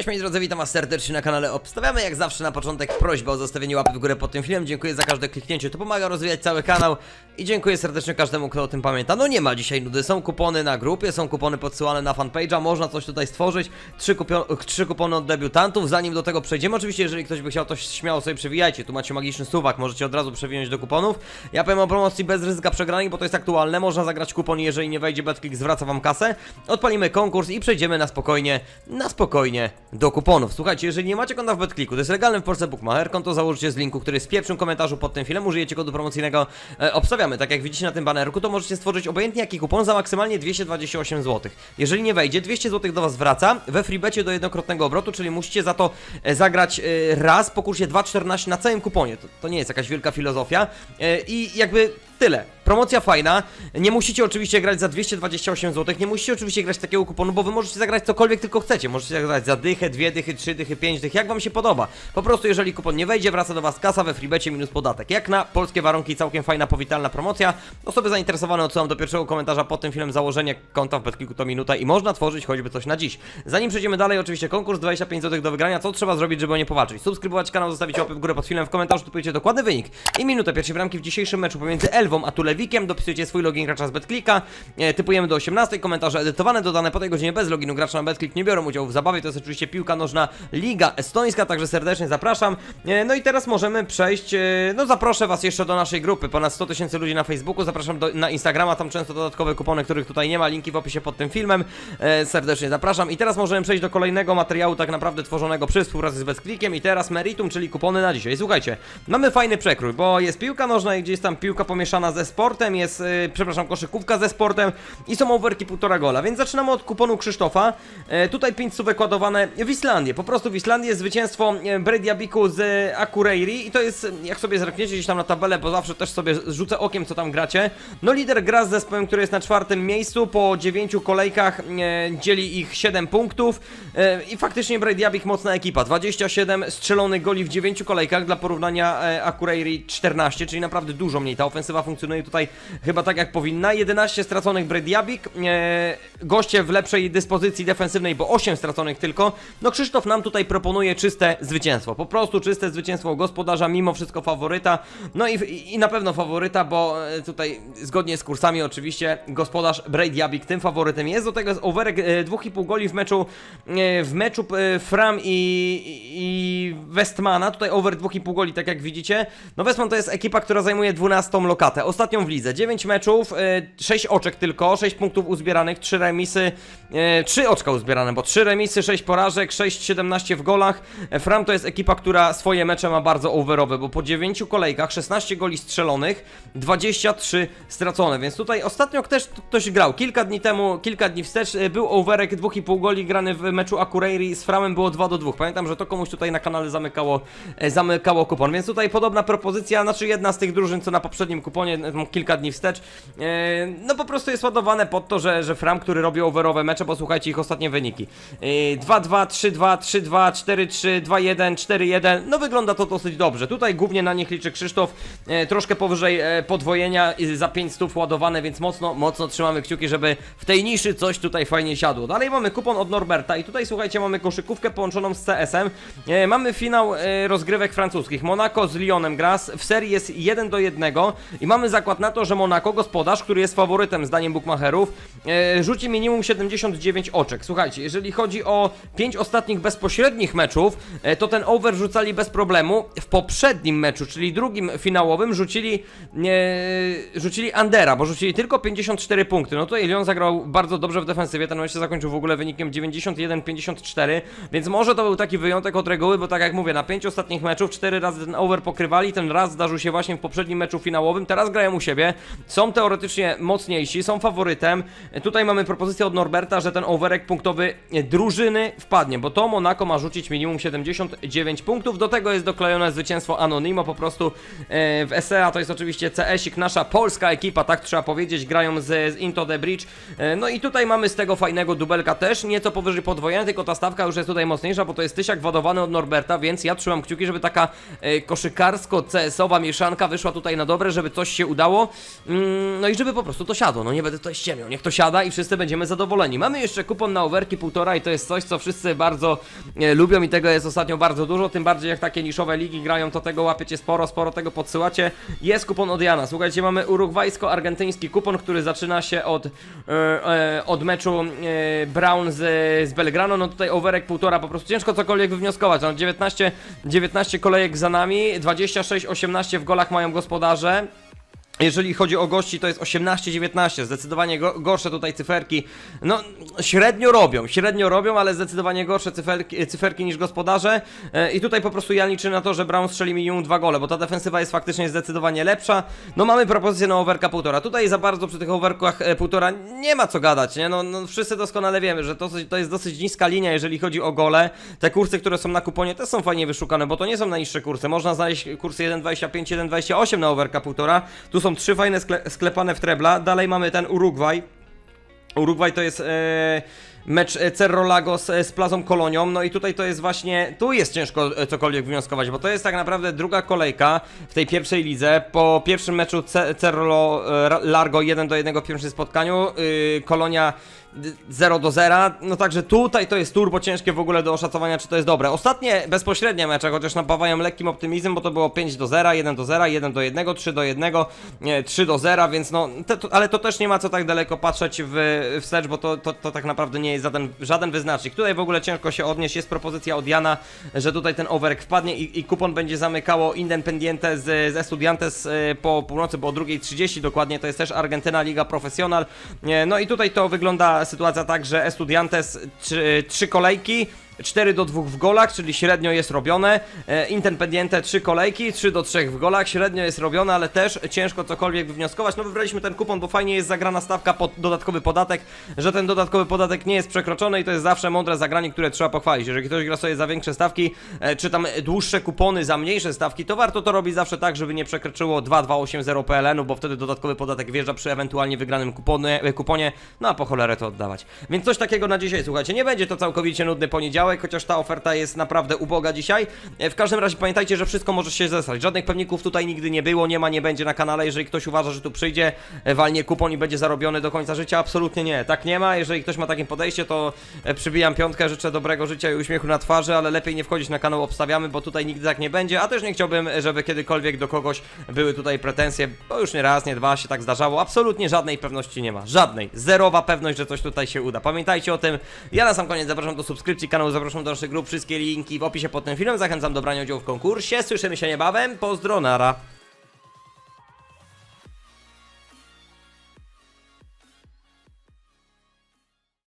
Cześć moi drodzy, witam was serdecznie na kanale Obstawiamy jak zawsze na początek prośbę o zostawienie łapy w górę pod tym filmem. Dziękuję za każde kliknięcie, to pomaga rozwijać cały kanał. I dziękuję serdecznie każdemu, kto o tym pamięta. No nie ma dzisiaj nudy, są kupony na grupie, są kupony podsyłane na fanpage'a Można coś tutaj stworzyć, trzy, trzy kupony od debiutantów. Zanim do tego przejdziemy, oczywiście jeżeli ktoś by chciał, to śmiało sobie przewijajcie. Tu macie magiczny suwak, możecie od razu przewinąć do kuponów. Ja powiem o promocji bez ryzyka przegranej, bo to jest aktualne. Można zagrać kupon jeżeli nie wejdzie BetClick zwraca wam kasę. Odpalimy konkurs i przejdziemy na spokojnie, na spokojnie do kuponów. Słuchajcie, jeżeli nie macie konta w BetClicku, to jest legalny w Polsce bookmacher, konto założycie z linku, który jest w pierwszym komentarzu pod tym filmem, użyjecie kodu promocyjnego e, obstawiamy, tak jak widzicie na tym banerku, to możecie stworzyć obojętnie jaki kupon za maksymalnie 228 zł. Jeżeli nie wejdzie, 200 zł do was wraca we freebecie do jednokrotnego obrotu, czyli musicie za to e, zagrać e, raz po kursie 2.14 na całym kuponie. To, to nie jest jakaś wielka filozofia e, i jakby tyle. Promocja fajna. Nie musicie oczywiście grać za 228 zł. Nie musicie oczywiście grać takiego kuponu, bo wy możecie zagrać cokolwiek tylko chcecie. Możecie zagrać za dychę, dwie dychy, trzy dychy, pięć dych, jak wam się podoba. Po prostu jeżeli kupon nie wejdzie, wraca do was kasa we freebecie minus podatek. Jak na polskie warunki całkiem fajna, powitalna promocja. Osoby zainteresowane odsyłam do pierwszego komentarza pod tym filmem założenie konta w Betkliku to minuta i można tworzyć choćby coś na dziś. Zanim przejdziemy dalej, oczywiście konkurs 25 zł do wygrania. Co trzeba zrobić, żeby o nie powalczyć? Subskrybować kanał, zostawić łapę w górę pod filmem, w komentarzu typujecie dokładny wynik i minutę pierwszej bramki w dzisiejszym meczu pomiędzy a Tulewikiem. Dopisujecie swój login gracza z BetClicka, e, typujemy do 18, komentarze edytowane, dodane po tej godzinie bez loginu gracza na BetClick nie biorą udziału w zabawie, to jest oczywiście piłka nożna Liga Estońska, także serdecznie zapraszam. E, No i teraz możemy przejść, e, no zaproszę was jeszcze do naszej grupy, ponad 100 tysięcy ludzi na Facebooku, zapraszam do, na Instagrama, tam często dodatkowe kupony, których tutaj nie ma, linki w opisie pod tym filmem, E, serdecznie zapraszam. I teraz możemy przejść do kolejnego materiału tak naprawdę tworzonego przy współpracy z BetClickiem i teraz meritum, czyli kupony na dzisiaj. Słuchajcie, mamy fajny przekrój, bo jest piłka nożna i gdzieś tam piłka pomieszana ze sportem, jest, e, przepraszam, koszykówka ze sportem i są overki półtora gola, więc zaczynamy od kuponu Krzysztofa. E, tutaj 5 słówek ładowane w Islandię, po prostu w Islandii jest zwycięstwo e, Brediabiku z Akureyri i to jest, jak sobie zerkniecie gdzieś tam na tabelę, bo zawsze też sobie rzucę okiem, co tam gracie. No lider gra z zespołem, który jest na czwartym miejscu, po 9 kolejkach e, dzieli ich 7 punktów. E, i faktycznie Brediabik mocna ekipa, 27 strzelonych goli w 9 kolejkach, dla porównania Akureyri 14, czyli naprawdę dużo mniej, ta ofensywa funkcjonuje tutaj chyba tak jak powinna, 11 straconych Brediabik, e, goście w lepszej dyspozycji defensywnej, bo 8 straconych tylko, no Krzysztof nam tutaj proponuje czyste zwycięstwo, po prostu czyste zwycięstwo gospodarza, mimo wszystko faworyta, no i, i na pewno faworyta, bo e, tutaj zgodnie z kursami oczywiście gospodarz Brediabik tym faworytem jest, do tego jest overek e, 2,5 goli w meczu e, w meczu e, Fram i, i Westmana, tutaj over 2,5 goli, tak jak widzicie. No Westman to jest ekipa, która zajmuje 12 lokatę, ostatnią w lidze, 9 meczów, e, 6 oczek tylko, 6 punktów uzbieranych, 3 remisy, e, 3 oczka uzbierane, bo 3 remisy, 6 porażek, 6-17 w golach. Fram to jest ekipa, która swoje mecze ma bardzo overowe, bo po 9 kolejkach 16 goli strzelonych, 23 stracone, więc tutaj ostatnio też ktoś grał, kilka dni temu, kilka dni wstecz e, był overek 2,5 goli grany w meczu Akureyri z Framem było 2 do 2. Pamiętam, że to komuś tutaj na kanale zamykało, zamykało kupon, więc tutaj podobna propozycja, znaczy jedna z tych drużyn, co na poprzednim kuponie e, kilka dni wstecz, e, no po prostu jest ładowane pod to, że, że Fram, który robi overowe mecze, posłuchajcie ich ostatnie wyniki. E, 2-2, 3-2, 3-2, 4-3, 2-1, 4-1, no wygląda to dosyć dobrze. Tutaj głównie na nich liczy Krzysztof, e, troszkę powyżej e, podwojenia za 5 stów ładowane, więc mocno, mocno trzymamy kciuki, żeby w tej niszy coś tutaj fajnie siadło. Dalej mamy kupon od Norberta i tutaj słuchajcie, mamy koszykówkę połączoną z CS-em. Mamy finał rozgrywek francuskich. Monaco z Lyonem gra. W serii jest 1 do 1 i mamy zakład na to, że Monaco, gospodarz, który jest faworytem zdaniem bookmacherów, e, rzuci minimum 79 oczek. Słuchajcie, jeżeli chodzi o 5 ostatnich bezpośrednich meczów, e, to ten over rzucali bez problemu. W poprzednim meczu, czyli drugim finałowym, rzucili, e, rzucili Andera, bo rzucili tylko 54 punkty. No tutaj Lyon zagrał bardzo dobrze w defensywie, ten mecz się zakończył w ogóle wynikiem 91-54, więc może to był taki wyjątek od reguły, bo tak jak mówię, na 5 ostatnich meczów 4 razy ten over pokrywali, ten raz zdarzył się właśnie w poprzednim meczu finałowym, teraz grają u siebie, są teoretycznie mocniejsi, są faworytem. Tutaj mamy propozycję od Norberta, że ten overek punktowy drużyny wpadnie, bo to Monaco ma rzucić minimum 79 punktów, do tego jest doklejone zwycięstwo Anonimo, po prostu e, w SEA to jest oczywiście CS-ik, nasza polska ekipa, tak trzeba powiedzieć, grają z, z Into the Bridge, E, no i tutaj mamy z tego fajnego dubelka też, nieco powyżej podwojenia, tylko ta stawka już jest tutaj mocniejsza, bo to jest tysiak wadowany od Norberta, więc ja trzymam kciuki, żeby taka e, koszykarsko-CS-owa mieszanka wyszła tutaj na dobre, żeby coś coś się udało. Mm, no i żeby po prostu to siadło, no nie będę tutaj ściemiał, niech to siada i wszyscy będziemy zadowoleni. Mamy jeszcze kupon na overki półtora i to jest coś, co wszyscy bardzo e, lubią i tego jest ostatnio bardzo dużo, tym bardziej jak takie niszowe ligi grają, to tego łapiecie sporo, sporo tego podsyłacie. Jest kupon od Jana, słuchajcie, mamy urugwajsko-argentyński kupon, który zaczyna się od, e, e, od meczu e, Brown z, z Belgrano, no tutaj overek półtora, po prostu ciężko cokolwiek wywnioskować, no 19, 19 kolejek za nami, 26-18 w golach mają gospodarze. Jeżeli chodzi o gości, to jest 18-19, zdecydowanie go, gorsze tutaj cyferki. No, średnio robią, średnio robią, ale zdecydowanie gorsze cyferki, cyferki niż gospodarze. E, I tutaj po prostu ja liczę na to, że Brown strzeli minimum dwa gole, bo ta defensywa jest faktycznie zdecydowanie lepsza. No, mamy propozycję na overka półtora. Tutaj za bardzo przy tych overkach e, półtora nie ma co gadać, nie? No, no wszyscy doskonale wiemy, że to, to jest dosyć niska linia, jeżeli chodzi o gole. Te kursy, które są na kuponie, też są fajnie wyszukane, bo to nie są najniższe kursy. Można znaleźć kursy 1,25, 1,28 na overka półtora. Tu są trzy fajne skle sklepane w trebla. Dalej mamy ten Urugwaj. Urugwaj to jest e, mecz Cerro Lagos e, z Plazą Kolonią. No i tutaj to jest właśnie. Tu jest ciężko e, cokolwiek wnioskować, bo to jest tak naprawdę druga kolejka w tej pierwszej lidze. Po pierwszym meczu Ce Cerro e, Largo 1 do 1 w pierwszym spotkaniu. y, Kolonia 0 do 0. No także tutaj to jest turbo ciężkie w ogóle do oszacowania, czy to jest dobre. Ostatnie bezpośrednie mecze, chociaż napawają lekkim optymizmem, bo to było 5 do 0, 1 do 0, 1 do 1, 3 do 1, nie, 3 do 0, więc no, te, to, ale to też nie ma co tak daleko patrzeć w, wstecz, bo to, to, to tak naprawdę nie jest żaden, żaden wyznacznik. Tutaj w ogóle ciężko się odnieść, jest propozycja od Jana, że tutaj ten overek wpadnie i, i kupon będzie zamykało Independiente z, z Estudiantes e, po północy, bo o 2.30 dokładnie, to jest też Argentyna Liga Professional. E, No i tutaj to wygląda sytuacja tak, że Estudiantes trzy, trzy kolejki, 4 do 2 w golach, czyli średnio jest robione. E, Independiente 3 kolejki, 3 do 3 w golach, średnio jest robione, ale też ciężko cokolwiek wywnioskować. No wybraliśmy ten kupon, bo fajnie jest zagrana stawka pod dodatkowy podatek, że ten dodatkowy podatek nie jest przekroczony i to jest zawsze mądre zagranie, które trzeba pochwalić. Jeżeli ktoś gra sobie za większe stawki, e, czy tam dłuższe kupony za mniejsze stawki, to warto to robić zawsze tak, żeby nie przekroczyło 2280 PLN-u, bo wtedy dodatkowy podatek wjeżdża przy ewentualnie wygranym kuponie, kuponie, no a po cholerę to oddawać. Więc coś takiego na dzisiaj, słuchajcie, nie będzie to całkowicie nudny poniedziałek, chociaż ta oferta jest naprawdę uboga dzisiaj. E, W każdym razie pamiętajcie, że wszystko może się zesrać. Żadnych pewników tutaj nigdy nie było, nie ma, nie będzie na kanale. Jeżeli ktoś uważa, że tu przyjdzie, e, walnie kupon i będzie zarobiony do końca życia, absolutnie nie. Tak nie ma. Jeżeli ktoś ma takie podejście, to e, przybijam piątkę, życzę dobrego życia i uśmiechu na twarzy, ale lepiej nie wchodzić na kanał Obstawiamy, bo tutaj nigdy tak nie będzie, a też nie chciałbym, żeby kiedykolwiek do kogoś były tutaj pretensje, bo już nie raz, nie dwa się tak zdarzało. Absolutnie żadnej pewności nie ma. Żadnej. Zerowa pewność, że coś tutaj się uda. Pamiętajcie o tym. Ja na sam koniec zapraszam do subskrypcji kanału, zapraszam do naszych grup. Wszystkie linki w opisie pod tym filmem. Zachęcam do brania udziału w konkursie. Słyszymy się niebawem. Pozdro, nara.